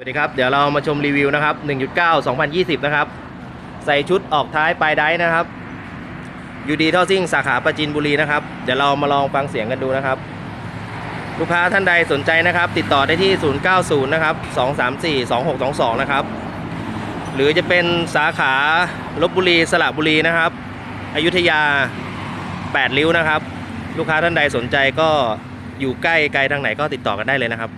สวัสดีครับ เดี๋ยวเรามาชมรีวิวนะครับ 1.9 2020 นะครับ ใส่ชุดออกท้ายปลายได้นะครับยูดีท่อซิ่งสาขาประจินบุรีนะครับ เดี๋ยวเรามาลองฟังเสียงกันดูนะครับ ลูกค้าท่านใดสนใจนะครับ ติดต่อได้ที่ 090 นะครับ 234 2622 นะครับ หรือจะเป็นสาขาลบบุรีสระบุรีนะครับ อยุธยา 8 ริ้วนะครับ ลูกค้าท่านใดสนใจก็อยู่ใกล้ไกลทางไหนก็ติดต่อกันได้เลยนะครับ